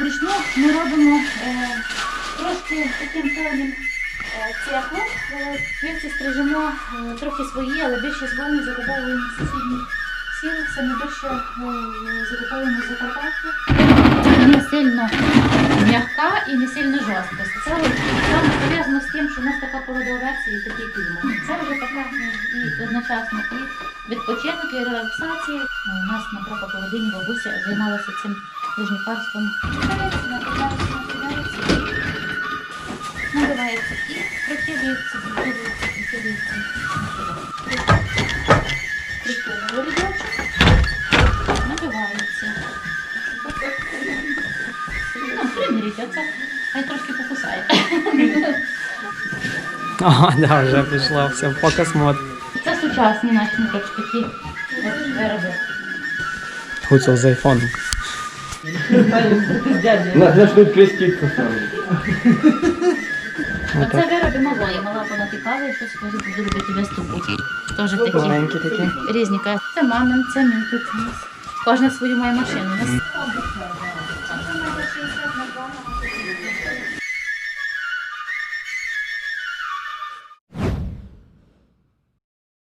Вручну ми робимо е, трошки таким певним е, цехом. Е, Вівці стрижемо е, трохи свої, але більше з вами закуповуємо з сусідніх сіл, саме більше е, закуповуємо Закарпаття. Не сильно м'яка і не сильно жорстка. Це саме пов'язано з тим, що в нас така порода і такий клімат. Це вже така ну, і одночасно і відпочинок, і релаксація. У нас, наприклад, родині бабуся займалася цим набивається, набивається і прикидується, прикидується, прикидується. Прикидуємо рядочок, набивається. Ну, приміріть, оце хай трошки покусає. О, да, вже пішло, все в показ мод. Це сучасні наші такі от вироби. Гуцул з айфоном. На значно креститься саме. Оце вироби малої, мала понатикала і щось каже, буду робити виступу. Теж такі такі. різні. Каже, Це мамин, це мій тут. у нас. Кожна свою має машину. У нас